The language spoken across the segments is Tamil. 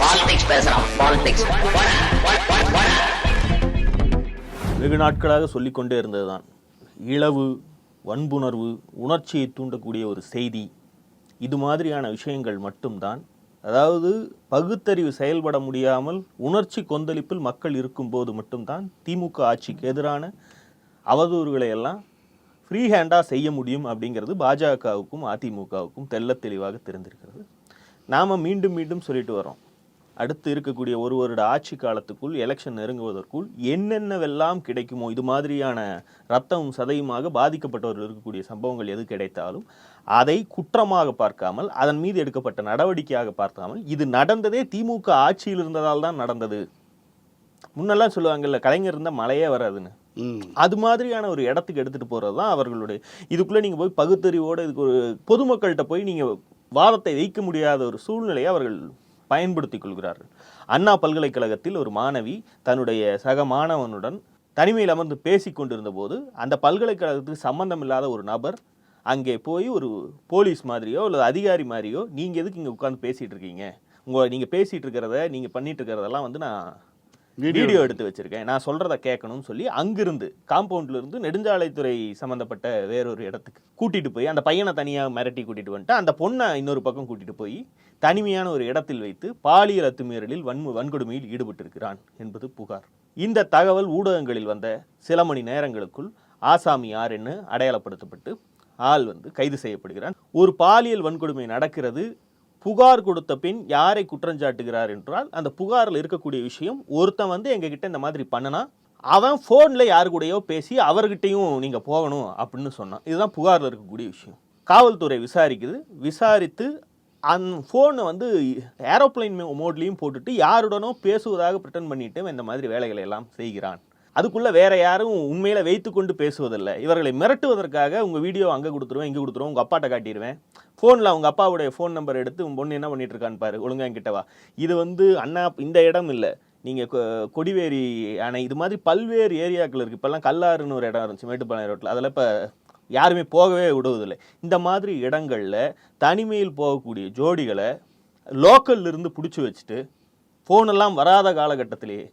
பாலிடிக்ஸ் பேசுறான் பாலிடிக்ஸ் வெகு நாட்களாக சொல்லிக்கொண்டே இருந்ததுதான். இழவு வன்புணர்வு உணர்ச்சியை தூண்டக்கூடிய ஒரு செய்தி. இது மாதிரியான விஷயங்கள் மட்டும்தான். அதாவது பகுத்தறிவு செயல்பட முடியாமல் உணர்ச்சி கொந்தளிப்பில் மக்கள் இருக்கும்போது மட்டும்தான் திமுக ஆட்சிக்கு எதிரான அவதூறுகளை எல்லாம் ஃப்ரீ ஹேண்டாக செய்ய முடியும் அப்படிங்கிறது பாஜகவுக்கும் அதிமுகவுக்கும் தெல்ல தெளிவாக தெரிந்திருக்கிறது. நாம் மீண்டும் மீண்டும் சொல்லிட்டு வரோம். அடுத்து இருக்கக்கூடிய ஒரு வருட ஆட்சி காலத்துக்குள் எலெக்ஷன் நெருங்குவதற்குள் என்னென்னவெல்லாம் கிடைக்குமோ இது மாதிரியான ரத்தமும் சதையுமாக பாதிக்கப்பட்டவர்கள் இருக்கக்கூடிய சம்பவங்கள் எது கிடைத்தாலும் அதை குற்றமாக பார்க்காமல் அதன் மீது எடுக்கப்பட்ட நடவடிக்கையாக பார்க்காமல் இது நடந்ததே திமுக ஆட்சியில் இருந்ததால் தான் நடந்தது. முன்னெல்லாம் சொல்லுவாங்கல்ல கலைஞர் இருந்தால் மழையே வராதுன்னு. அது மாதிரியான ஒரு இடத்துக்கு எடுத்துட்டு போறது தான் அவர்களுடைய இதுக்குள்ள நீங்க போய் பகுத்தறிவோட இதுக்கு ஒரு பொதுமக்கள்கிட்ட போய் நீங்க வாதத்தை வைக்க முடியாத ஒரு சூழ்நிலையை அவர்கள் பயன்படுத்திக் கொள்கிறார்கள். அண்ணா பல்கலைக்கழகத்தில் ஒரு மாணவி தன்னுடைய சக மாணவனுடன் தனிமையில் அமர்ந்து பேசிக் கொண்டிருந்த போது அந்த பல்கலைக்கழகத்துக்கு சம்பந்தம் இல்லாத ஒரு நபர் அங்கே போய் ஒரு போலீஸ் மாதிரியோ அல்லது அதிகாரி மாதிரியோ நீங்க எதுக்கு இங்க உட்கார்ந்து பேசிட்டு இருக்கீங்க? உங்க நீங்க பேசிட்டு இருக்கிறத நீங்க பண்ணிட்டு இருக்கிறதெல்லாம் வந்து நான் வீடியோ எடுத்து வச்சிருக்கேன். நான் சொல்றத கேட்கணும்னு சொல்லி அங்கிருந்து காம்பவுண்ட்ல இருந்து நெடுஞ்சாலைத்துறை சம்பந்தப்பட்ட வேறொரு இடத்துக்கு கூட்டிட்டு போய் அந்த பையனை தனியா மிரட்டி கூட்டிட்டு வந்துட்டு அந்த பொண்ணை இன்னொரு பக்கம் கூட்டிட்டு போய் தனிமையான ஒரு இடத்தில் வைத்து பாலியல் அத்துமீறலில் வன்மு வன்கொடுமையில் ஈடுபட்டிருக்கிறான் என்பது புகார். இந்த தகவல் ஊடகங்களில் வந்த சில மணி நேரங்களுக்குள் ஆசாமி யார் என்று அடையாளப்படுத்தப்பட்டு ஆள் வந்து கைது செய்யப்படுகிறான். ஒரு பாலியல் வன்கொடுமை நடக்கிறது புகார் கொடுத்த பின் யாரை குற்றஞ்சாட்டுகிறார் என்றால் அந்த புகாரில் இருக்கக்கூடிய விஷயம் ஒருத்தன் வந்து எங்ககிட்ட இந்த மாதிரி பண்ணனா அவன் ஃபோனில் யாரு கூடயோ பேசி அவர்கிட்டயும் நீங்கள் போகணும் அப்படின்னு சொன்னான். இதுதான் புகாரில் இருக்கக்கூடிய விஷயம். காவல்துறை விசாரிக்குது. விசாரித்து அந் ஃபோனை வந்து ஏரோப்ளைன் மோட்லேயும் போட்டுட்டு யாருடனோ பேசுவதாக பிரிட்டன் பண்ணிட்டு இந்த மாதிரி வேலைகளை எல்லாம் செய்கிறான். அதுக்குள்ளே வேற யாரும் உண்மையில வைத்துக்கொண்டு பேசுவதில்லை. இவர்களை மிரட்டுவதற்காக உங்கள் வீடியோ அங்கே கொடுத்துருவேன் இங்கே கொடுத்துருவேன் உங்கள் அப்பாட்ட காட்டிடுவேன் ஃபோனில் அவங்க அப்பாவுடைய ஃபோன் நம்பர் எடுத்து உன் பொண்ணு என்ன பண்ணிட்டு இருக்கான்னு பாரு ஒழுங்கா கிட்டவா இது வந்து அண்ணா இந்த இடம் இல்லை. நீங்கள் கொடிவேரி அணை இது மாதிரி பல்வேறு ஏரியாக்கள் இருக்குது இப்போல்லாம் கல்லாறுன்னு ஒரு இடம் இருந்துச்சு மேட்டுப்பாளையம் ரோட்டில் அதில் இப்போ யாருமே போகவே விடுவதில்லை. இந்த மாதிரி இடங்களில் தனிமையில் போகக்கூடிய ஜோடிகளை லோக்கல்லிருந்து பிடிச்சி வச்சுட்டு ஃபோனெல்லாம் வராத காலகட்டத்திலேயே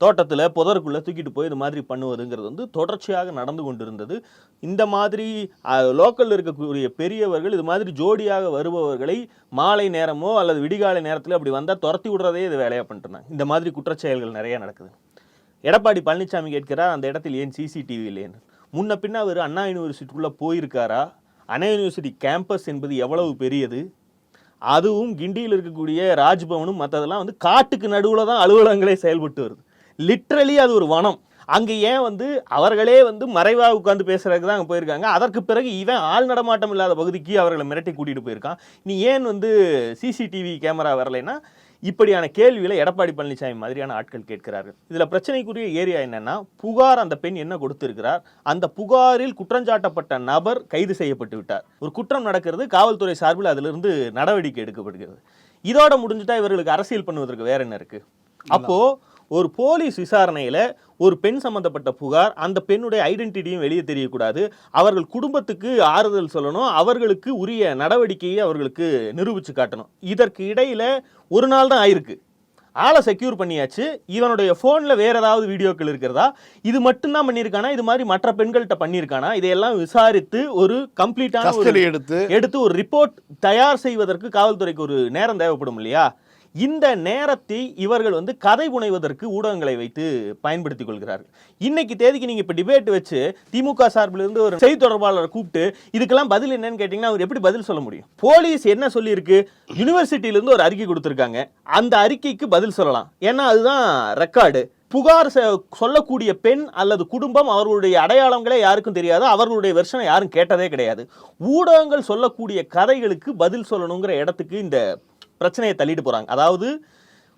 தோட்டத்தில் புதருக்குள்ளே தூக்கிட்டு போய் இது மாதிரி பண்ணுவதுங்கிறது வந்து தொடர்ச்சியாக நடந்து கொண்டிருந்தது. இந்த மாதிரி லோக்கலில் இருக்கக்கூடிய பெரியவர்கள் இது மாதிரி ஜோடியாக வருபவர்களை மாலை நேரமோ அல்லது விடிகாலை நேரத்தில் அப்படி வந்தால் துரத்தி விடுறதே இது வேலையாக பண்ணிட்டுருந்தாங்க இந்த மாதிரி குற்றச்செயல்கள் நிறையா நடக்குது. எடப்பாடி பழனிசாமி கேட்கிறார் அந்த இடத்தில் ஏன் சிசிடிவி இல்லைன்னு? முன்ன பின்ன அவர் அண்ணா யூனிவர்சிட்டிக்குள்ளே போயிருக்காரா? அண்ணா யூனிவர்சிட்டி கேம்பஸ் என்பது எவ்வளவு பெரியது? அதுவும் கிண்டியில் இருக்கக்கூடிய ராஜ்பவனும் மற்றதெல்லாம் வந்து காட்டுக்கு நடுவில் தான் அலுவலகங்களே செயல்பட்டு வருது. லிட்ரலி அது ஒரு வனம். அங்கே ஏன் வந்து அவர்களே வந்து மறைவாக உட்காந்து பேசுகிறதுக்கு தான் அங்கே போயிருக்காங்க? அதற்கு பிறகு இவன் ஆள் நடமாட்டம் இல்லாத பகுதிக்கு அவர்களை மிரட்டி கூட்டிகிட்டு போயிருக்கான். நீ ஏன் வந்து சிசிடிவி கேமரா வரலைன்னா இப்படியான கேள்விகளை எடப்பாடி பழனிசாமி மாதிரியான ஆட்கள் கேட்கிறார்கள். இதில் பிரச்சனைக்குரிய ஏரியா என்னன்னா புகார் அந்த பெண் என்ன கொடுத்திருக்கிறார்? அந்த புகாரில் குற்றஞ்சாட்டப்பட்ட நபர் கைது செய்யப்பட்டு விட்டார். ஒரு குற்றம் நடக்கிறது காவல்துறை சார்பில் அதிலிருந்து நடவடிக்கை எடுக்கப்படுகிறது. இதோட முடிஞ்சுட்டா இவர்களுக்கு அரசியல் பண்ணுவதற்கு வேற என்ன இருக்கு? அப்போ ஒரு போலீஸ் விசாரணையில ஒரு பெண் சம்பந்தப்பட்ட புகார் அந்த பெண்ணுடைய ஐடென்டிட்டியும் வெளியே தெரியக்கூடாது. அவர்கள் குடும்பத்துக்கு ஆறுதல் சொல்லணும் அவர்களுக்கு உரிய நடவடிக்கையை அவர்களுக்கு நிரூபிச்சு காட்டணும். இதற்கு இடையில ஒரு நாள் தான் ஆயிருக்கு. ஆளை செக்யூர் பண்ணியாச்சு. இவனுடைய ஃபோனில் வேற ஏதாவது வீடியோக்கள் இருக்கிறதா? இது மட்டும்தான் பண்ணியிருக்கானா? இது மாதிரி மற்ற பெண்கள்கிட்ட பண்ணியிருக்கானா? இதையெல்லாம் விசாரித்து ஒரு கம்ப்ளீட்டான எடுத்து எடுத்து ஒரு ரிப்போர்ட் தயார் செய்வதற்கு காவல்துறைக்கு ஒரு நேரம் தேவைப்படும் இல்லையா? இந்த நேரத்தை இவர்கள் வந்து கதை புனைவதற்கு ஊடகங்களை வைத்து பயன்படுத்திக் கொள்கிறார்கள். இன்னைக்கு தேதிக்கு நீங்க இப்ப டிபேட் வச்சு திமுக சார்பிலிருந்து ஒரு செய்தி தொடர்பாளரை கூப்பிட்டு இதுக்கெல்லாம் பதில் என்னன்னு கேட்டீங்கன்னா அவர் எப்படி பதில் சொல்ல முடியும்? போலீஸ் என்ன சொல்லியிருக்கு? யூனிவர்சிட்டியிலிருந்து ஒரு அறிக்கை கொடுத்துருக்காங்க. அந்த அறிக்கைக்கு பதில் சொல்லலாம். ஏன்னா அதுதான் ரெக்கார்டு புகார் செ- சொல்லக்கூடிய பெண் அல்லது குடும்பம் அவர்களுடைய அடையாளங்களே யாருக்கும் தெரியாது அவர்களுடைய வெர்ஷனை யாரும் கேட்டதே கிடையாது. ஊடகங்கள் சொல்லக்கூடிய கதைகளுக்கு பதில் சொல்லணுங்கிற இடத்துக்கு இந்த பிரச்சனையை தள்ளிட்டு போகிறாங்க அதாவது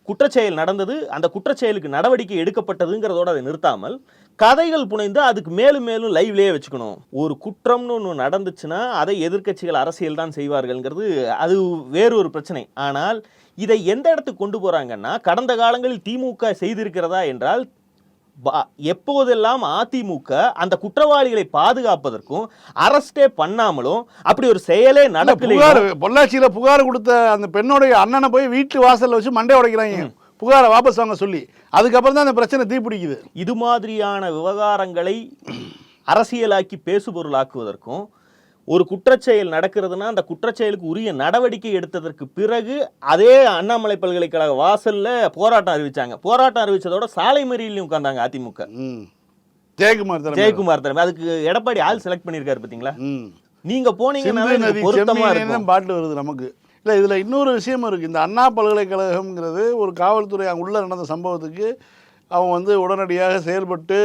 குற்றச்செயல் நடந்தது அந்த குற்றச்செயலுக்கு நடவடிக்கை எடுக்கப்பட்டதுங்கிறதோட அதை நிறுத்தாமல் கதைகள் புனைந்து அதுக்கு மேலும் மேலும் லைவ்லேயே வச்சுக்கணும். ஒரு குற்றம்னு ஒன்று நடந்துச்சுன்னா அதை எதிர்க்கட்சிகள் அரசியல் தான் செய்வார்கள்ங்கிறது அது வேறொரு பிரச்சனை. ஆனால் இதை எந்த இடத்துக்கு கொண்டு போகிறாங்கன்னா கடந்த காலங்களில் திமுக செய்திருக்கிறதா என்றால் எப்போதெல்லாம் அதிமுக அந்த குற்றவாளிகளை பாதுகாப்பதற்கும் அரஸ்டே பண்ணாமலும் அப்படி ஒரு செயலே நடக்கல பொள்ளாச்சியில புகார் கொடுத்த அந்த பெண்ணுடைய அண்ணனை போய் வீட்டு வாசல்ல வச்சு மண்டை உடைக்கிறாங்க. புகாரை வாபஸ் வாங்க சொல்லி. அதுக்கப்புறம் தான் அந்த பிரச்சனை தீப்பிடிக்குது இது மாதிரியான விவகாரங்களை அரசியலாக்கி பேசுபொருளாக்குவதற்கும் ஒரு குற்றச்செயல் நடக்கிறதுனா அந்த குற்றச்செயலுக்கு உரிய நடவடிக்கை எடுத்ததற்கு பிறகு அதே அண்ணாமலை பல்கலைக்கழக வாசல்ல போராட்டம் அறிவிச்சாங்க. போராட்டம் அறிவிச்சதோட சாலை மறியலையும் உட்கார்ந்தாங்க அதிமுக. ம். ஜெயக்குமார். ஜெயக்குமார் தலைமை. அதுக்கு எடப்பாடி ஆள் செலக்ட் பண்ணியிருக்காரு பாத்தீங்களா? ம். நீங்க போனீங்கன்னா பொருத்தமா இருக்கும். பாட்டு வருது நமக்கு. இல்லை இதில் இன்னொரு விஷயமும் இருக்குது இந்த அண்ணா பல்கலைக்கழகம்ங்கிறது ஒரு காவல்துறை அங்கே உள்ள நடந்த சம்பவத்துக்கு அவங்க வந்து உடனடியாக செயல்பட்டு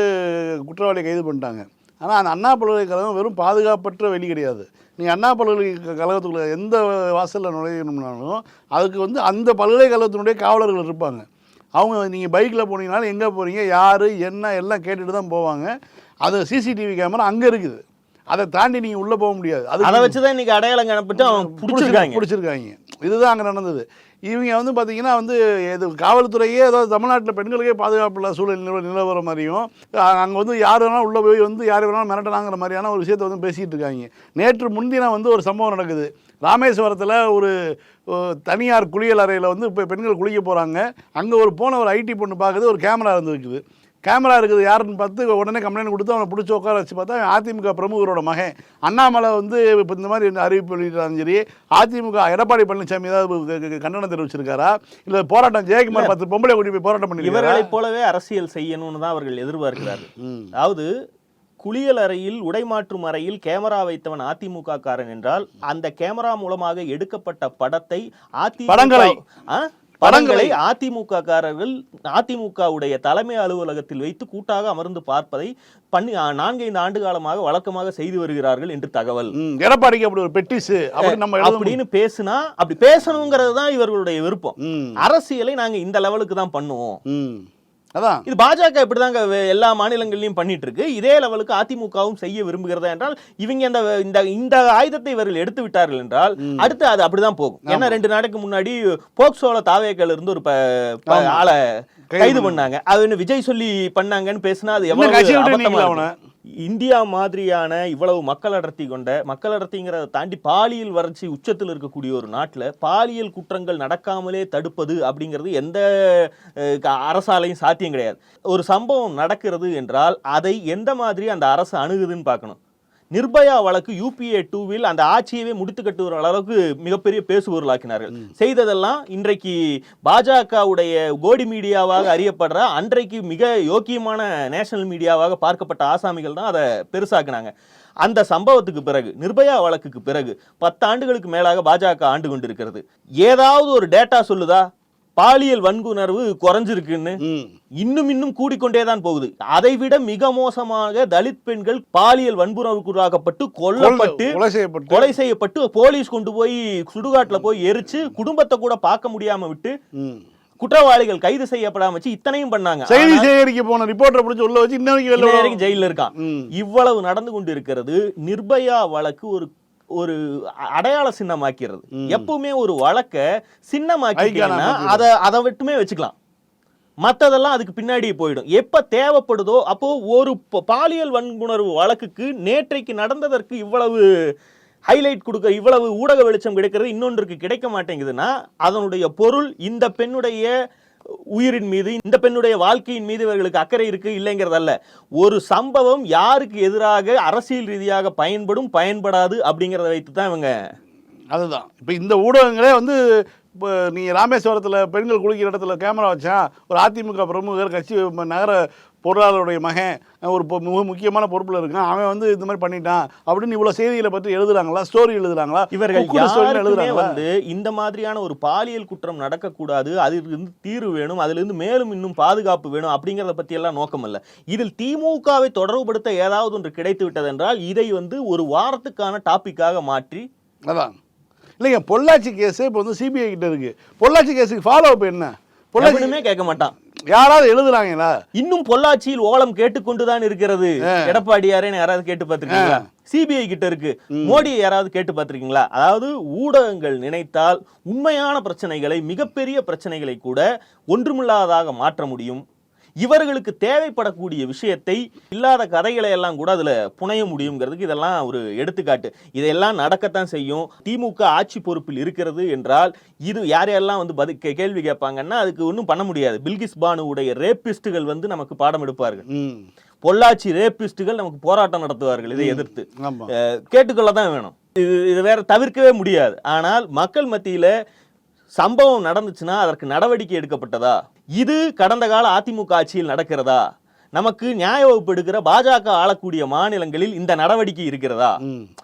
குற்றவாளியை கைது பண்ணிட்டாங்க. ஆனால் அந்த அண்ணா பல்கலைக்கழகம் வெறும் பாதுகாப்பற்ற வெளி கிடையாது. நீங்கள் அண்ணா பல்கலைக்கழகத்துக்குள்ள எந்த வாசலில் நுழையணும்னாலும் அதுக்கு வந்து அந்த பல்கலைக்கழகத்தினுடைய காவலர்கள் இருப்பாங்க. அவங்க நீங்கள் பைக்கில் போனீங்கனாலும் எங்கே போகிறீங்க யார் என்ன எல்லாம் கேட்டுட்டு தான் போவாங்க. அது சிசிடிவி கேமரா அங்கே இருக்குது. அதை தாண்டி நீங்கள் உள்ளே போக முடியாது. அது அதை வச்சுதான் இன்னைக்கு அடையாளம் கணப்பிட்டு அவன் பிடிச்சிருக்காங்க. பிடிச்சிருக்காங்க. இதுதான் அங்கே நடந்தது. இவங்க வந்து பார்த்தீங்கன்னா வந்து இது காவல்துறையே ஏதாவது தமிழ்நாட்டில் பெண்களுக்கே பாதுகாப்பு இல்லாத சூழல் நிலவ நிலவர மாதிரியும் அங்கே வந்து யார் வேணாலும் உள்ளே போய் வந்து யார் வேணாலும் மிரட்டலாங்கிற மாதிரியான ஒரு விஷயத்தை வந்து பேசிகிட்டு இருக்காங்க. நேற்று முன்தினம் வந்து ஒரு சம்பவம் நடக்குது. ராமேஸ்வரத்தில் ஒரு தனியார் குளியல் அறையில் வந்து இப்போ பெண்கள் குளிக்க போகிறாங்க அங்கே ஒரு போன ஒரு ஐடி பொண்ணு பார்க்குது ஒரு கேமரா இருந்துருக்குது. கேமரா இருக்குது யாருன்னு பார்த்து உடனே கம்ப்ளைண்ட் கொடுத்து அவனை பிடிச்சி உட்கார வச்சு பார்த்தா அதிமுக பிரமுகரோட மகன். அண்ணாமலை வந்து இப்போ இந்த மாதிரி அறிவிப்பு வெளியிட்டாலும் சரி அதிமுக எடப்பாடி பழனிசாமி ஏதாவது கண்டனம் தெரிவிச்சிருக்காரா? இல்லை போராட்டம் ஜெயக்குமார் பத்து பொம்பளை கூட்டி போய் போராட்டம் பண்ணிருக்காரா? இவர்களைப் போலவே அரசியல் செய்யணும்னு தான் அவர்கள் எதிர்பார்க்கிறார்கள். ம். அதாவது குளியல் அறையில் உடைமாற்றும் அறையில் கேமரா வைத்தவன் அதிமுக காரன் என்றால் அந்த கேமரா மூலமாக எடுக்கப்பட்ட படத்தை அதிமுக படங்களை. அதிமுக காரர்கள் அதிமுகவுடைய தலைமை அலுவலகத்தில் வைத்து கூட்டாக அமர்ந்து பார்ப்பதை பண்ணி நான்கைந்து ஆண்டு காலமாக வழக்கமாக செய்து வருகிறார்கள் என்று தகவல். எடப்பாடிக்கு அப்படி ஒரு பெட்டிஸ் அப்படின்னு பேசுனா அப்படி பேசணுங்கிறது தான் இவர்களுடைய விருப்பம். அரசியலை நாங்க இந்த லெவலுக்கு தான் பண்ணுவோம். அதான். இது பாஜக இப்படிதாங்க எல்லா மாநிலங்கள்லயும் பண்ணிட்டு இருக்கு இதே லெவலுக்கு அதிமுகவும் செய்ய விரும்புகிறதா என்றால் இவங்க இந்த இந்த இந்த ஆயுதத்தை இவர்கள் எடுத்து விட்டார்கள் என்றால் அடுத்து அது அப்படிதான் போகும். ஏன்னா ரெண்டு நாளைக்கு முன்னாடி போக்சோல தாவேக்கல இருந்து ஒரு. ஆளை கைது பண்ணாங்க. அது விஜய் சொல்லி பண்ணாங்கன்னு பேசினா அது எவ்வளவு இந்தியா மாதிரியான இவ்வளவு மக்கள் அடர்த்தி கொண்ட மக்கள் அடர்த்திங்கிறத தாண்டி பாலியல் வறட்சி உச்சத்தில் இருக்கக்கூடிய ஒரு நாட்டில் பாலியல் குற்றங்கள் நடக்காமலே தடுப்பது அப்படிங்கிறது எந்த க- அரசாலையும் சாத்தியம் கிடையாது. ஒரு சம்பவம் நடக்கிறது என்றால் அதை எந்த மாதிரி அந்த அரசு அணுகுதுன்னு பார்க்கணும். நிர்பயா வழக்கு யூபிஏ டூவில் அந்த ஆட்சியவே முடித்து கட்டுகிற அளவுக்கு மிகப்பெரிய பேசுபொருளாக்கினார்கள் செய்ததெல்லாம் இன்றைக்கு பாஜகவுடைய கோடி மீடியாவாக அறியப்படுற அன்றைக்கு மிக யோக்கியமான நேஷனல் மீடியாவாக பார்க்கப்பட்ட ஆசாமிகள் தான் அதை பெருசாக்குனாங்க. அந்த சம்பவத்துக்கு பிறகு நிர்பயா வழக்குக்கு பிறகு பத்தாண்டுகளுக்கு மேலாக பாஜக ஆண்டு கொண்டிருக்கிறது. ஏதாவது ஒரு டேட்டா சொல்லுதா? பாலியல் வன்குணர்வு குறைஞ்சிருக்குன்னு இன்னும் இன்னும் கூடிக்கொண்டே தான் போகுது. அதை விட மிக மோசமாக தலித் பெண்கள் பாலியல் வன்புணர்வுக்குள்ளாக்கப்பட்டு கொல்லப்பட்டு கொலை செய்யப்பட்டு. போலீஸ் கொண்டு போய் சுடுகாட்டுல போய் எரிச்சு குடும்பத்தை கூட பார்க்க முடியாம விட்டு குற்றவாளிகள் கைது செய்யப்படாம வச்சு இத்தனையும் பண்ணாங்க. செய்தி சேகரிக்க போன ரிப்போர்ட்டரை பிடிச்சி உள்ள வச்சு இன்ன வரைக்கும் வெளில இன்ன விடாம- வரைக்கும் ஜெயில இருக்கான். இவ்வளவு நடந்து கொண்டு இருக்கிறது நிர்பயா வழக்கு ஒரு ஒரு அடையாள சின்னமாக்கிறது. எப்பவுமே ஒரு வழக்க சின்னமாக்கிட்டீங்கன்னா அதை அதை விட்டுமே வச்சுக்கலாம். மத்ததெல்லாம் அதுக்கு பின்னாடி போயிடும். எப்ப தேவைப்படுதோ அப்போ ஒரு பாலியல் வன்புணர்வு வழக்குக்கு நேற்றைக்கு நடந்ததற்கு இவ்வளவு ஹைலைட் கொடுக்க இவ்வளவு ஊடக வெளிச்சம் கிடைக்கிறது இன்னொன்றுக்கு கிடைக்க மாட்டேங்குதுன்னா அதனுடைய பொருள் இந்த பெண்ணுடைய உயிரின் மீது இந்த பெண்ணுடைய வாழ்க்கையின் மீது இவர்களுக்கு அக்கறை இருக்கு இல்லைங்கிறதல்ல. ஒரு சம்பவம் யாருக்கு எதிராக அரசியல் ரீதியாக பயன்படும் பயன்படாது அப்படிங்கிறத வைத்து தான் இவங்க அதுதான். இப்போ இந்த ஊடகங்களே வந்து இப்போ நீங்கள் ராமேஸ்வரத்தில் பெண்கள் குளிக்கிற இடத்துல கேமரா வச்சா ஒரு அதிமுக பிரமுகர் கட்சி நகர பொருளாளருடைய மகன் ஒரு மிக முக்கியமான பொறுப்பில் இருக்கான். அவன் வந்து இந்த மாதிரி பண்ணிட்டான் அப்படின்னு இவ்வளோ செய்திகளை பற்றி எழுதுறாங்களா? ஸ்டோரி எழுதுறாங்களா? இவர்கள் எழுதுறாங்களா? வந்து இந்த மாதிரியான ஒரு பாலியல் குற்றம் நடக்கக்கூடாது. அதிலிருந்து தீர்வு வேணும். அதிலிருந்து மேலும் இன்னும் பாதுகாப்பு வேணும் அப்படிங்கறத பத்தி எல்லாம் நோக்கம் அல்ல இதில் திமுகவை தொடர்புபடுத்த ஏதாவது ஒன்று கிடைத்து விட்டதென்றால் இதை வந்து ஒரு வாரத்துக்கான டாபிக்காக மாற்றி அதான். இல்லைங்க பொள்ளாச்சி கேஸு இப்போ வந்து சிபிஐ கிட்ட இருக்கு. பொள்ளாச்சி கேஸுக்கு ஃபாலோ அப் என்ன? பொள்ளாச்சி எவனுமே கேட்க மாட்டான். யாராவது எழுதுறாங்களா? இன்னும் பொள்ளாச்சியில் ஓலம் கேட்டுக்கொண்டுதான் இருக்கிறது. எடப்பாடியாரேன்னு யாராவது கேட்டு பார்த்திருக்கீங்களா? சிபிஐ கிட்ட இருக்கு. மோடியை யாராவது கேட்டு பார்த்திருக்கீங்களா? அதாவது ஊடகங்கள் நினைத்தால் உண்மையான பிரச்சனைகளை மிகப்பெரிய பிரச்சனைகளை கூட ஒன்றுமில்லாததாக மாற்ற முடியும். இவர்களுக்கு தேவைப்படக்கூடிய விஷயத்தை இல்லாத கதைகளை எல்லாம் கூட அதுல புனைய முடியுங்கிறதுக்கு இதெல்லாம் ஒரு எடுத்துக்காட்டு. இதெல்லாம் நடக்கத்தான் செய்யும். திமுக ஆட்சி பொறுப்பில் இருக்கிறது என்றால் இது யார் யாரெல்லாம் வந்து பதில் கே- கேள்வி கேட்பாங்கன்னா அதுக்கு ஒன்றும் பண்ண முடியாது. பில்கிஸ் பானுவுடைய ரேப்பிஸ்டுகள் வந்து நமக்கு பாடம் எடுப்பார்கள். பொள்ளாச்சி ரேப்பிஸ்டுகள் நமக்கு போராட்டம் நடத்துவார்கள் இதை எதிர்த்து. கேட்டுக்கொள்ள தான் வேணும். இது இது வேற தவிர்க்கவே முடியாது. ஆனால் மக்கள் மத்தியில சம்பவம் நடந்துச்சுன்னா அதற்கு நடவடிக்கை எடுக்கப்பட்டதா? இது கடந்த கால அதிமுக ஆட்சியில் நடக்கிறதா? நமக்கு நியாய வகுப்பு எடுக்கிற பாஜக ஆளக்கூடிய மாநிலங்களில் இந்த நடவடிக்கை இருக்கிறதா?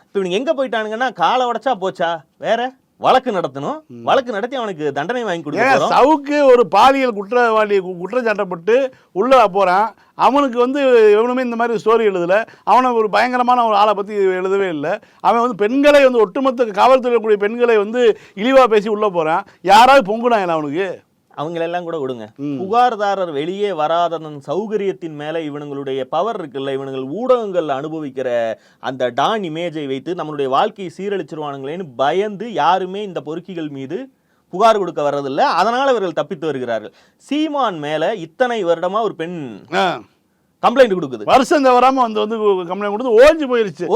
இப்போ இவனுங்க எங்க போயிட்டானுங்கன்னா காலை உடைச்சா போச்சா? வேற? வழக்கு நடத்தணும். வழக்கு நடத்தி அவனுக்கு தண்டனை வாங்கி கொடுக்க ஏன் போறோம். சவுக்கு ஒரு பாலியல் குற்றவாளி குற்றச்சாட்டப்பட்டு உள்ள போறான். அவனுக்கு வந்து எவனுமே இந்த மாதிரி ஸ்டோரி எழுதல. அவனை ஒரு பயங்கரமான ஒரு ஆளை பத்தி எழுதவே இல்லை. அவன் வந்து பெண்களை வந்து ஒட்டுமொத்த காவல்துறையில் கூடிய பெண்களை வந்து இழிவா பேசி உள்ள போறான். யாராவது பொங்குனாங்களா அவனுக்கு? அவங்களெல்லாம் கூட விடுங்க. புகார்தாரர் வெளியே வராததன் சௌகரியத்தின் மேல இவனுங்களுடைய பவர் இருக்குல்ல இவனுங்கள் ஊடகங்கள் அனுபவிக்கிற அந்த டான் இமேஜை வைத்து நம்மளுடைய வாழ்க்கையை சீரழிச்சிருவானுங்களேன்னு பயந்து யாருமே இந்த பொறுக்கிகள் மீது புகார் கொடுக்க வர்றதில்ல. அதனால இவர்கள் தப்பித்து வருகிறார்கள். சீமான் மேல இத்தனை வருடமா ஒரு பெண். கம்ப்ளைண்ட் கொடுக்குது. வருஷம் தவறாம வந்து வந்து கம்ப்ளைண்ட் கொடுத்து ஓஞ்சு போயிருச்சு.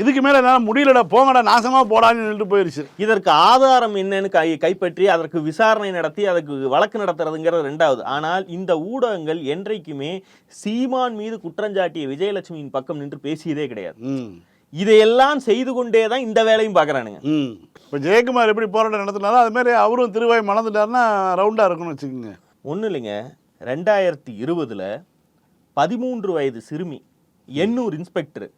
இதுக்கு மேல என்னால முடியலடா போங்கடா நாசமா போடான்னு சொல்லிட்டு போயிருச்சு. இதற்கு ஆதாரம் என்னன்னு கை கைப்பற்றி அதற்கு விசாரணை நடத்தி அதுக்கு வழக்கு நடத்துறதுங்கிறது ரெண்டாவது. ஆனால் இந்த ஊடகங்கள் என்றைக்குமே சீமான் மீது குற்றஞ்சாட்டிய விஜயலட்சுமியின் பக்கம் நின்று பேசியதே கிடையாது. இதையெல்லாம் செய்து கொண்டே தான் இந்த வேலையும் பார்க்கறானுங்க. இப்போ ஜெயக்குமார் எப்படி போராட்டம் நடத்தினாரோ அது மாதிரி அவரும் திருவாய் மணந்துட்டாருன்னா ரவுண்டா இருக்கும்னு வச்சுக்கோங்க. ஒன்றும் இல்லைங்க. ரெண்டாயிரத்தி இருபதுல பதிமூன்று வயது சிறுமி எண்ணூர் இன்ஸ்பெக்டர்.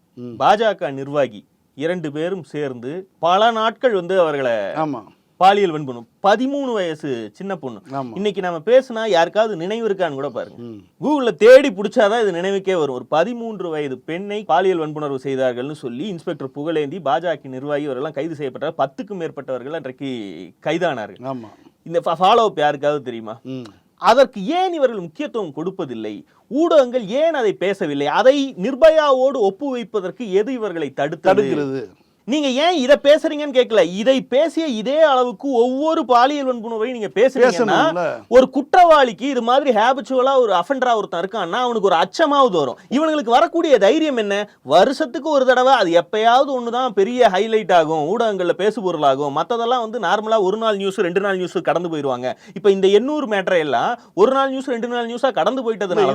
பாஜக நிர்வாகி இரண்டு பேரும் சேர்ந்து பல நாட்கள் வந்து அவர்களை ஆமா. பாலியல் வன்புணு பதிமூணு வயசு சின்ன பொண்ணு. இன்னைக்கு நம்ம பேசுனா யாருக்காவது நினைவு இருக்கான்னு கூட பாருங்க. கூகுள்ல தேடி பிடிச்சாதான் இது நினைவுக்கே வரும். ஒரு பதிமூன்று வயது பெண்ணை பாலியல் வன்புணர்வு செய்தார்கள்னு சொல்லி இன்ஸ்பெக்டர் புகழேந்தி பாஜக நிர்வாகி அவரெல்லாம் கைது செய்யப்பட்டார். பத்துக்கும் மேற்பட்டவர்கள் அன்றைக்கு கைதானார்கள். இந்த ஃபாலோ அப் யாருக்காவது தெரியுமா? அதற்கு ஏன் இவர்கள் முக்கியத்துவம் கொடுப்பதில்லை? ஊடகங்கள் ஏன் அதை பேசவில்லை? அதை நிர்பயாவோடு ஒப்பு வைப்பதற்கு எது இவர்களை தடுத்தது? நீங்க ஏன் இதை பேசுறீங்கன்னு கேட்கல இதை பேசிய இதே அளவுக்கு ஒவ்வொரு பாலியல் வன்புணர்வையும் நீங்க பேசுறீங்கன்னா ஒரு குற்றவாளிக்கு இது மாதிரி ஹேபிச்சுவலா ஒரு அஃபெண்டரா ஒருத்தன் இருக்கான்னா அவனுக்கு ஒரு அச்சமாவது வரும். இவனுங்களுக்கு வரக்கூடிய தைரியம் என்ன? வருஷத்துக்கு ஒரு தடவை அது எப்பயாவது ஒண்ணுதான் பெரிய ஹைலைட் ஆகும். ஊடகங்கள்ல பேசு பொருளாகும் மத்ததெல்லாம் வந்து நார்மலா ஒரு நாள் நியூஸ் ரெண்டு நாள் நியூஸ் கடந்து போயிருவாங்க. இப்ப இந்த எண்ணூறு மேட்டரை எல்லாம் ஒரு நாள் நியூஸ் ரெண்டு நாள் நியூஸா கடந்து போயிட்டதுனால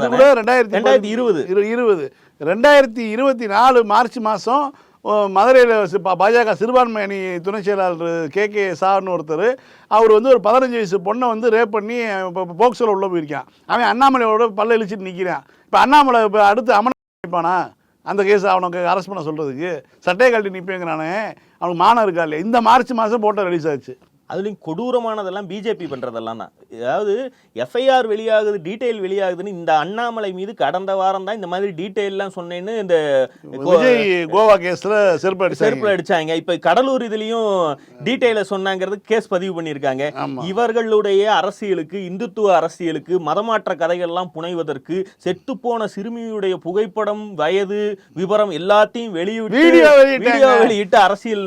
ரெண்டாயிரத்தி இருபது. இரு- இருபது. ரெண்டாயிரத்தி இருபத்தி நாலு மார்ச் மாதம் மதுரையில் பாஜக சிறுபான்மை அணி துணை செயலாளர் கே. கே. சார்னு ஒருத்தர் அவர் வந்து ஒரு பதினஞ்சு வயசு பொண்ணை வந்து ரேப் பண்ணி இப்போ போக்சோல உள்ள போயிருக்கான். அவன் அண்ணாமலையோட பல்ல இழிச்சிட்டு நிற்கிறான் இப்போ அண்ணாமலை இப்போ அடுத்து அமனிப்பானா அந்த கேஸ் அவனுக்கு அரெஸ்ட் பண்ண சொல்கிறதுக்கு சட்டையை கழட்டி நிற்பேங்கிறானே அவனுக்கு மானம் இருக்கா இல்லையா? இந்த மார்ச் மாதம் போட்டோ ரிலீஸ் ஆச்சு. அதுலயும் கொடூரமானதெல்லாம் பிஜேபி பண்றதெல்லாம் தான். அதாவது எஃப்ஐஆர் வெளியாகுது டீடைல் வெளியாகுதுன்னு இந்த அண்ணாமலை மீது கடந்த வாரம் தான் இந்த மாதிரி டீடைல்லாம் சொன்னேன்னு இந்த கோவா கேஸில் செருப்பு செருப்புல அடிச்சாங்க. இப்ப கடலூர் இதுலயும் டீடைல சொன்னாங்கிறது கேஸ் பதிவு பண்ணியிருக்காங்க. இவர்களுடைய அரசியலுக்கு இந்துத்துவ அரசியலுக்கு மதமாற்ற கதைகள்லாம் புனைவதற்கு செத்துப்போன சிறுமியுடைய புகைப்படம் வயது விவரம் எல்லாத்தையும் வெளியிட்டு வீடியோ வெளியிட்டு அரசியல்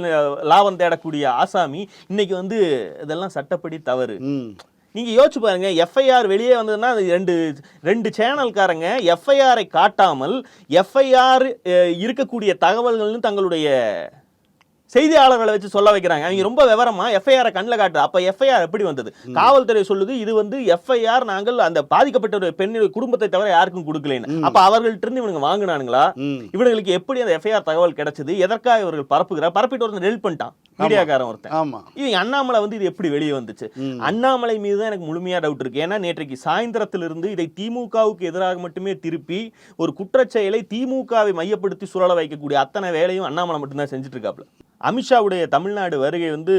லாபம் தேடக்கூடிய ஆசாமி இன்னைக்கு வந்து இதெல்லாம் சட்டப்படி தவறு. ம். நீங்க யோசிச்சு பாருங்க எஃப்ஐஆர் வெளியே வந்ததுன்னா அது ரெண்டு ரெண்டு சேனல்காரங்க எஃப்ஐஆரை காட்டாமல் எஃப்ஐஆர் இருக்கக்கூடிய தகவல்கள்னு தங்களுடைய செய்தியாளர்களை வச்சு சொல்ல வைக்கிறாங்க. அவங்க ரொம்ப விவரமா எஃப்ஐஆர் கண்ணில் காட்டுது. அப்ப எஃப்ஐஆர் எப்படி வந்தது? காவல்துறை சொல்லுது இது வந்து எஃப்ஐஆர் நாங்கள் அந்த பாதிக்கப்பட்ட ஒரு பெண்ணுடைய குடும்பத்தை தவிர யாருக்கும் கொடுக்கலன்னு. அப்ப அவர்கள்ட்ட இருந்து இவனுங்க வாங்கினானுங்களா? ம். இவனுங்களுக்கு எப்படி அந்த எஃப்ஐஆர் தகவல் கிடைச்சது? எதற்காக இவர்கள் பரப்புகிறார்? பரப்பிட்டு ஒருத்தன் டெலிட் பண்ணிட்டான். மீடியாக்காரன் ஒருத்தன். இது அண்ணாமலை வந்து இது எப்படி வெளியே வந்துச்சு. அண்ணாமலை மீது தான் எனக்கு முழுமையா டவுட் இருக்கு. ஏன்னா நேற்றைக்கு சாயந்தரத்திலிருந்து இதை திமுகவுக்கு எதிராக மட்டுமே திருப்பி ஒரு குற்றச்செயலை திமுகவை மையப்படுத்தி சுழல வைக்கக்கூடிய அத்தனை வேலையும் அண்ணாமலை மட்டும்தான் செஞ்சுட்டு இருக்காப்ல அமித்ஷாவுடைய தமிழ்நாடு வருகை வந்து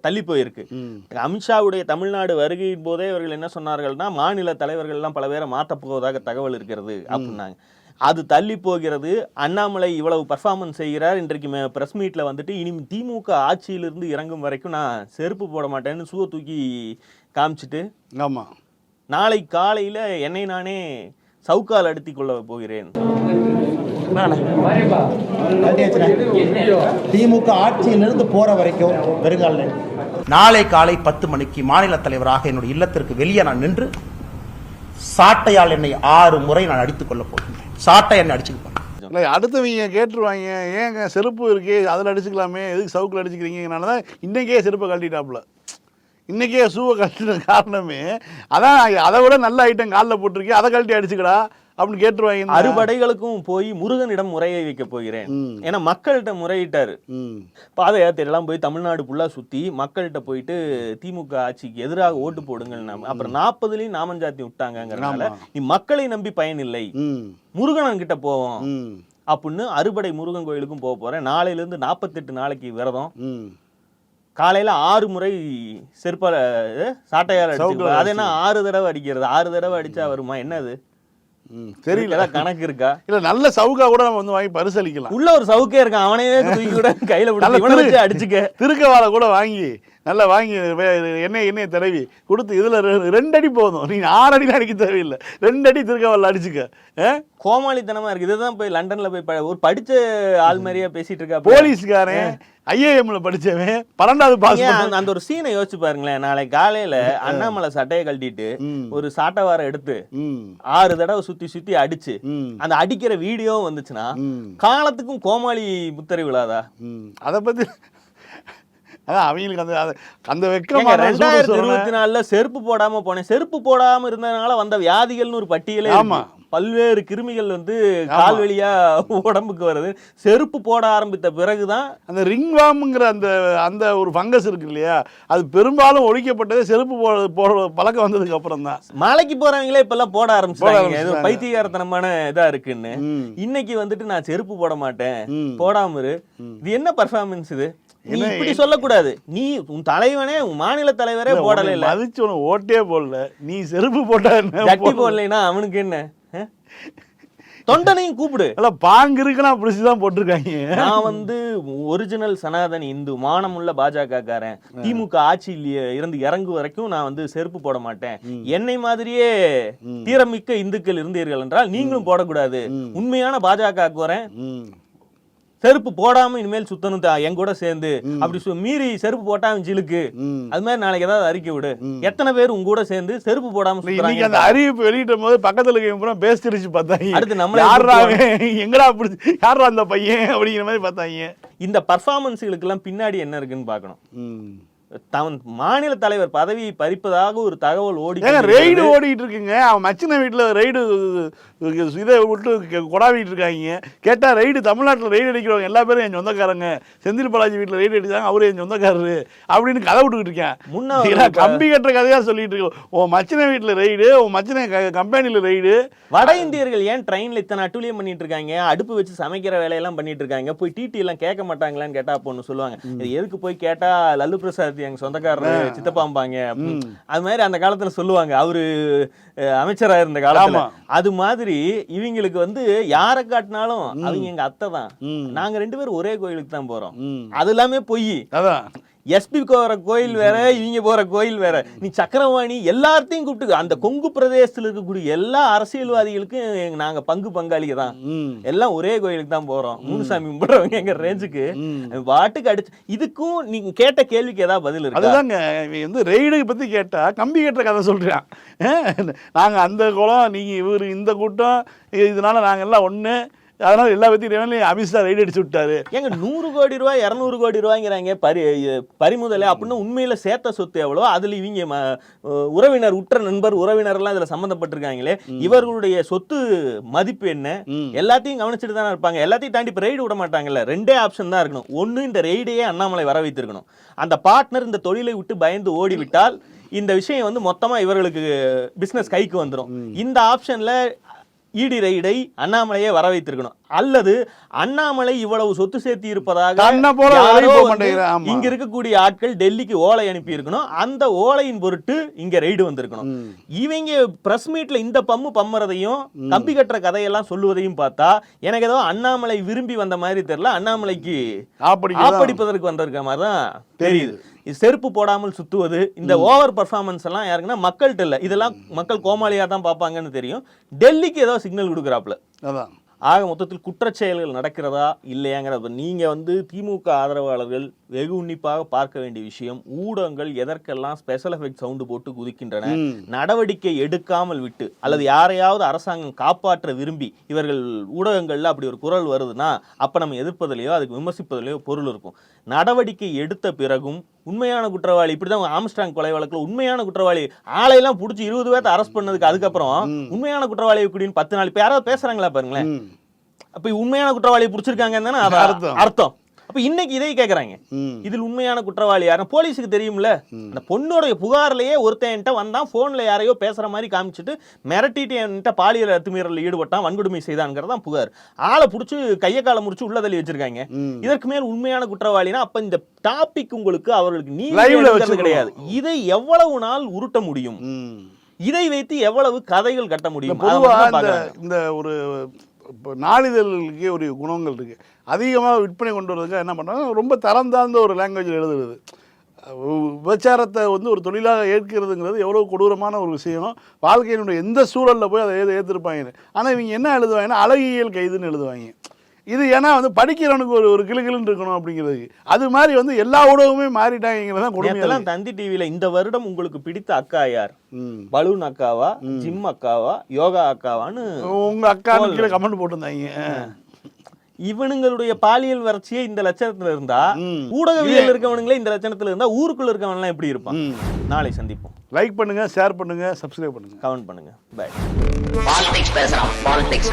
தள்ளி போயிருக்கு. ம். அமித்ஷாவுடைய தமிழ்நாடு வருகையின் போதே அவர்கள் என்ன சொன்னார்கள்னா மாநில தலைவர்கள் எல்லாம் பல பேரை மாற்றப் போவதாக தகவல் இருக்கிறது அப்படின்னாங்க. அது தள்ளி போகிறது. அண்ணாமலை இவ்வளவு பர்ஃபார்மன்ஸ் செய்கிறார். இன்றைக்கு பிரஸ் மீட்ல வந்துட்டு இனி திமுக ஆட்சியிலிருந்து இறங்கும் வரைக்கும் நான் செருப்பு போட மாட்டேன்னு சூவை தூக்கி காமிச்சிட்டு ஆமாம் நாளை காலையில என்னை நானே சவுக்கால் அடித்துக் கொள்ள போகிறேன். திமுக ஆட்சியிலிருந்து போற வரைக்கும் வெறுங்கால நாளை காலை பத்து மணிக்கு மாநில தலைவராக என்னுடைய இல்லத்திற்கு வெளியே நான் நின்று சாட்டையால் என்னை ஆறு முறை நான் அடித்துக் கொள்ள போகின்றேன். சாட்டை என்னை அடிச்சுக்க இல்லை அடுத்தவங்க கேட்டுருவாங்க. ஏங்க செருப்பு இருக்கே அதில் அடிச்சுக்கலாமே எதுக்கு சவுக்கில் அடிச்சுக்கிறீங்கனால தான் இன்றைக்கே செருப்பை கழட்டிட்டாப்புல. இன்றைக்கே ஷூவை கழட்டின காரணமே அதான் அதை விட நல்ல ஐட்டம் காலில் போட்டிருக்கே அதை கழட்டி அடிச்சுக்கடா. அப்படின்னு கேட்டுருவாங்க அறுபடைகளுக்கும் போய் முருகனிடம் முறையை வைக்க போகிறேன். ஏன்னா மக்கள்கிட்ட முறையிட்டாரு. பாத யாத்திரையெல்லாம் போய் தமிழ்நாடு ஃபுல்லா சுத்தி மக்கள்கிட்ட போயிட்டு திமுக ஆட்சிக்கு எதிராக ஓட்டு போடுங்கள் அப்புறம் நாற்பதுலயும் நாமஞ்சாத்தி விட்டாங்கங்கறதுனால ஆமா. நீ மக்களை நம்பி பயன் இல்லை முருகனன் கிட்ட போவோம் அப்படின்னு அறுபடை முருகன் கோயிலுக்கும் போக போறேன். நாளையில இருந்து நாற்பத்தெட்டு நாளைக்கு விரதம். காலையில ஆறு முறை செருப்பால சாட்டையால் அடிச்சு அது என்ன ஆறு தடவை அடிக்கிறது? ஆறு தடவை அடிச்சா வருமா? என்னது? தெரியல. கணக்கு இருக்கா? இல்லை நல்ல சவுக்கா கூட நம்ம வந்து வாங்கி பரிசளிக்கலாம். உள்ள ஒரு சவுக்கே இருக்கான் அவனே தூக்கி கூட கையில விட்டு அடிச்சுக்க. திருக்கவாலை கூட வாங்கி நல்லா வாங்கி எண்ணெய் எண்ணெய் தடவி கொடுத்து இதில் ரெண்டு அடி போதும். நீங்கள் ஆறு அடிலாம் அடிக்க தேவையில்லை. ரெண்டு அடி திருக்கவாலில் அடிச்சுக்க. ஆ? கோமாளித்தனமா இருக்கு. இதுதான் போய் லண்டன்ல போய் ஒரு படிச்ச ஆள் மாதிரியா பேசிட்டு இருக்கா போலீஸ்காரன் ஐஏஎம்ல படிச்சவன் பன்னெண்டாவது பாஸ் அந்த- ஒரு சீனை யோசிச்சு பாருங்களேன். நாளைக்கு காலையில அண்ணாமலை சட்டையை கழட்டிட்டு. ஒரு சாட்டவாரம் எடுத்து ஆறு தடவை சுத்தி சுத்தி அடிச்சு அந்த அடிக்கிற வீடியோ வந்துச்சுன்னா காலத்துக்கும் கோமாளி முத்திரை விழாதா? அதை பற்றி அதான் அவங்களுக்கு அந்த அந்த சூடு ரெண்டாயிரத்தி. இருபத்தி நாலுல செருப்பு போடாம போனேன். செருப்பு போடாம இருந்ததுனால வந்த வியாதிகள்னு ஒரு பட்டியலே ஆமா. இருக்கு. பல்வேறு கிருமிகள் வந்து கால் வழியா உடம்புக்கு வருது. செருப்பு போட ஆரம்பித்த பிறகுதான் அந்த ரிங்வாம்ங்கிற அந்த அந்த ஒரு ஃபங்கஸ் இருக்கு இல்லையா? அது பெரும்பாலும் ஒழிக்கப்பட்டதே செருப்பு போட போடுற பழக்கம் வந்ததுக்கு அப்புறம் தான் மலைக்கு போறவங்களே இப்ப எல்லாம் போட போட ஆரம்பிச்சிட்டாங்க. பைத்தியகாரத்தனமான இதா இருக்குன்னு. இன்னைக்கு வந்துட்டு நான் செருப்பு போட மாட்டேன். போடாம இது என்ன பர்ஃபார்மன்ஸ் இது? நீ இப்படி சொல்லக்கூடாது. நீ உன் தலைவனே உன் மாநில தலைவரே இல்ல, போடல இல்ல மதிச்சு உனக்கு ஓட்டே போடல. நீ செருப்பு போட்டா என்ன போடல? போடலைன்னா அவனுக்கு என்ன? தொண்டனையும் கூப்பிடு. நல்லா பாங்கு இருக்குன்னா பிடிச்சி தான் போட்டிருக்காங்க. நான் வந்து ஒரிஜினல் சனாதன இந்து மானமுள்ள பாஜக காரன் திமுக ஆட்சியில் இருந்து இறங்கு வரைக்கும் நான் வந்து செருப்பு போட மாட்டேன். என்னை மாதிரியே தீரமிக்க இந்துக்கள் இருந்தீர்கள் என்றால் நீங்களும் போடக்கூடாது. உண்மையான பாஜக ம். செருப்பு போடாம இனிமேல் சுத்தணும் என் கூட சேர்ந்து. அப்படி மீறி செருப்பு போட்டாம ஜிலுக்கு. அது மாதிரி நாளைக்கு ஏதாவது அறிக்கை விடு. எத்தனை பேர் உங்க கூட சேர்ந்து செருப்பு போடாம இன்னைக்கு அந்த அறிவிப்பு வெளியிட்ட போது பக்கத்துல பூரா பேசிருச்சு பார்த்தாங்க. அடுத்து நம்மளே யாரா? எங்கடா பிடிச்சி யாரா அந்த பையன் அப்படிங்கிற மாதிரி பார்த்தாங்க. இந்த பர்ஃபார்மன்ஸுகளுக்கு எல்லாம் பின்னாடி என்ன இருக்குன்னு பார்க்கணும். தவன் மாநில தலைவர் பதவியை பறிப்பதாக ஒரு தகவல் ஓடி. ரெய்டு ஓடிட்டு இருக்குங்க. அவன் மச்சின வீட்டில் ரெய்டு இதை விட்டு கொடாவிட்டு இருக்காங்க. கேட்டால் ரெய்டு தமிழ்நாட்டில் ரெய்டு அடிக்கிறவங்க எல்லா பேரும் என் சொந்தக்காரங்க. செந்தில் பாலாஜி வீட்டில் ரெய்டு அடிச்சாங்க அவரு என் சொந்தக்காரரு அப்படின்னு கதை விட்டுக்கிட்டு இருக்கேன். முன்ன கம்பி கட்டுற கதையாக சொல்லிட்டு இருக்கோம். உன் மச்சின வீட்டில் ரெய்டு உன் மச்சின கம்பெனியில் ரெய்டு வட இந்தியர்கள் ஏன் ட்ரெயின்ல இத்தனை அட்டுழியம் பண்ணிட்டு இருக்காங்க? அடுப்பு வச்சு சமைக்கிற வேலையெல்லாம் பண்ணிட்டு இருக்காங்க. போய் டிடி எல்லாம் கேட்க மாட்டாங்களான்னு கேட்டா அப்போ சொல்லுவாங்க. இது எதுக்கு போய் கேட்டா லல்லு பிரசாத் எங்க சொந்தக்காரரு சித்தப்பாம்பாங்க. அது மாதிரி அந்த காலத்துல சொல்லுவாங்க. அவரு அஹ், அமைச்சரா இருந்த காலத்துல. ஆமா. அது மாதிரி இவங்களுக்கு வந்து யாரை காட்டினாலும் அவங்க எங்க அத்தை தான். நாங்க ரெண்டு பேரும் ஒரே கோயிலுக்கு தான் போறோம். அது எல்லாமே பொய். அதான். எஸ்பி போற கோயில் வேற இவங்க போற கோயில் வேற. நீ சக்கரவாணி எல்லாத்தையும் கூப்பிட்டு அந்த கொங்கு பிரதேசத்துல இருக்கக்கூடிய எல்லா அரசியல்வாதிகளுக்கும் எங்க- நாங்க பங்கு பங்காளிக தான் எல்லாம் ஒரே கோயிலுக்கு தான் போறோம். மூணுசாமி கும்பிடுறவங்க எங்க ரேஞ்சுக்கு. வாட்டுக்கு அடிச்சு இதுக்கும் நீங்க கேட்ட கேள்விக்கு ஏதாவது பதில் இருக்கா? அதுதாங்க. வந்து ரெய்டு பற்றி கேட்டால் கம்பி கட்டுற கதை சொல்கிறான் நாங்கள் அந்த குளம் நீங்கள் இவர் இந்த கூட்டம் இதனால நாங்கள் எல்லாம் ஒன்று அதனால எல்லா பற்றியும் அமித்ஷா ரெய்டு அடிச்சு விட்டாரு. ஏங்க நூறு கோடி ரூபாய் இரநூறு கோடி ரூபாய்ங்கிறாங்க பறி பறிமுதலே. அப்படின்னு உண்மையில சேர்த்த சொத்து எவ்வளோ அதுல இவங்க உறவினர் உற்ற நண்பர் உறவினர் எல்லாம் இதுல சம்மந்தப்பட்டிருக்காங்களே இவர்களுடைய சொத்து மதிப்பு என்ன. எல்லாத்தையும் கவனிச்சுட்டு தானே இருப்பாங்க. எல்லாத்தையும் தாண்டி இப்போ ரைடு விட மாட்டாங்கல்ல. ரெண்டே ஆப்ஷன் தான் இருக்கணும். ஒன்று இந்த ரைடையே அண்ணாமலை வர வைத்திருக்கணும். அந்த பார்ட்னர் இந்த தொழிலை விட்டு பயந்து ஓடிவிட்டால் இந்த விஷயம் வந்து மொத்தமா இவர்களுக்கு பிசினஸ் கைக்கு வந்துடும் இந்த ஆப்ஷன்ல இடி ரைடை அண்ணாமலையே வர வைத்திருக்கணும் அல்லது அண்ணாமலை இவ்வளவு சொத்து சேர்த்து இருப்பதாக. இங்க இருக்கக்கூடிய ஆட்கள் டெல்லிக்கு ஓலை அனுப்பி இருக்கணும். அந்த ஓலையின் பொருட்டு இங்க ரைடு வந்திருக்கணும். இவங்க பிரஸ் மீட்ல இந்த பம்மு பம்மறதையும் கம்பி கட்டுற கதையெல்லாம் சொல்லுவதையும் பார்த்தா எனக்கு ஏதோ அண்ணாமலை விரும்பி வந்த மாதிரி தெரியல. அண்ணாமலைக்கு ஆப்படிப்பதற்கு வந்திருக்க மாதிரி தான் தெரியுது. இது செருப்பு போடாமல் சுத்துவது இந்த ஓவர் பர்ஃபார்மன்ஸ் எல்லாம் யாருக்குன்னா மக்கள்கிட்ட இல்ல. இதெல்லாம் மக்கள் கோமாளியா தான் பார்ப்பாங்கன்னு தெரியும். டெல்லிக்கு ஏதோ சிக்னல் கொடுக்குறாப்ல அதான். ஆக மொத்தத்தில் குற்றச்செயல்கள் நடக்கிறதா இல்லையாங்கிறத நீங்க வந்து திமுக ஆதரவாளர்கள் வெகு உன்னிப்பாக பார்க்க வேண்டிய விஷயம். ஊடகங்கள் எதற்கெல்லாம் ஸ்பெஷல் எஃபெக்ட் சவுண்டு போட்டு குதிக்கின்றன. நடவடிக்கை எடுக்காமல் விட்டு அல்லது யாரையாவது அரசாங்கம் காப்பாற்ற விரும்பி இவர்கள் ஊடகங்கள்ல அப்படி ஒரு குரல் வருதுன்னா அப்ப நம்ம எதிர்ப்பதிலையோ அதுக்கு விமர்சிப்பதிலையோ பொருள் இருக்கும். நடவடிக்கை எடுத்த பிறகும் உண்மையான குற்றவாளி இப்படிதான் ஆம்ஸ்டாங் கொலை வழக்குல உண்மையான குற்றவாளி ஆளையெல்லாம் பிடிச்சி இருபது பேர்த்த அரெஸ்ட் பண்ணதுக்கு அதுக்கப்புறம் உண்மையான குற்றவாளி இப்படின்னு பத்து நாள் இப்ப யாராவது பேசுறாங்களா பாருங்களேன். அப்ப உண்மையான குற்றவாளியை பிடிச்சிருக்காங்க தானே அர்த்தம். அர்த்தம் அப்ப இன்னைக்கு இதை கேக்குறாங்க ம். இதில் உண்மையான குற்றவாளி யாரும் போலீஸுக்கு தெரியும்ல அந்த பொண்ணோடைய புகார்லயே ஒருத்தன் என்கிட்ட வந்தான் போன்ல யாரையோ பேசுற மாதிரி காமிச்சிட்டு மிரட்டிட்டு என்கிட்ட பாலியல் அத்துமீறல் ஈடுபட்டான் வன்கொடுமை செய்தான்ங்கிறது தான் புகார் ஆளை புடிச்சு கைய காலை முடிச்சு உள்ள தள்ளி வச்சிருக்காங்க. இதற்கு மேல் உண்மையான குற்றவாளினா அப்ப இந்த டாபிக் உங்களுக்கு அவர்களுக்கு வச்சிருக்கணும். கிடையாது இதை எவ்வளவு நாள் உருட்ட முடியும். இதை வைத்து எவ்வளவு கதைகள் கட்ட முடியும். இந்த ஒரு இப்போ நாளிதழ்களுக்கே ஒரு குணங்கள் இருக்குது அதிகமாக விற்பனை கொண்டு வரதுக்காக என்ன பண்ணுறாங்க ரொம்ப தரம் தாழ்ந்த ஒரு லாங்குவேஜில் எழுதுறது. விபச்சாரத்தை வந்து ஒரு தொழிலாக ஏற்கிறதுங்கிறது எவ்வளோ கொடூரமான ஒரு விஷயம் வாழ்க்கையினுடைய எந்த சூழலில் போய் அதை ஏற்று ஏற்றிருப்பாங்க ஆனால் இவங்க என்ன எழுதுவாங்கன்னா அழகியல் கைதுன்னு எழுதுவாங்க. இது ஏன்னா வந்து படிக்கிறவனுக்கு ஒரு ஒரு கிளுகிளுன்னு இருக்கணும் அப்படிங்கிறதுக்கு அது மாதிரி வந்து எல்லா ஊடகமே மாறிட்டாங்கிறது தான் கொடுமையாக நேத்தெல்லாம் தந்தி டிவில இந்த வருடம் உங்களுக்கு பிடித்த அக்கா யார்? ம். பலூன் அக்காவா ஜிம் அக்காவா யோகா அக்காவான்னு உங்க அக்கா கீழே கமெண்ட் போட்டிருந்தாங்க. இவனுங்களுடைய பாலியல் வறட்சியே இந்த லட்சணத்துல இருந்தா. ஊடகவியல் இருக்கவனுங்களே இந்த லட்சணத்துல இருந்தா ஊருக்குள்ள இருக்கவன்லாம் எப்படி இருப்பான். நாளை சந்திப்போம். லைக் பண்ணுங்க ஷேர் பண்ணுங்க சப்ஸ்கிரைப் பண்ணுங்க. கமெண்ட் பண்ணுங்க. பை பாலிடிக்ஸ் பேசுறான் பாலிடிக்ஸ்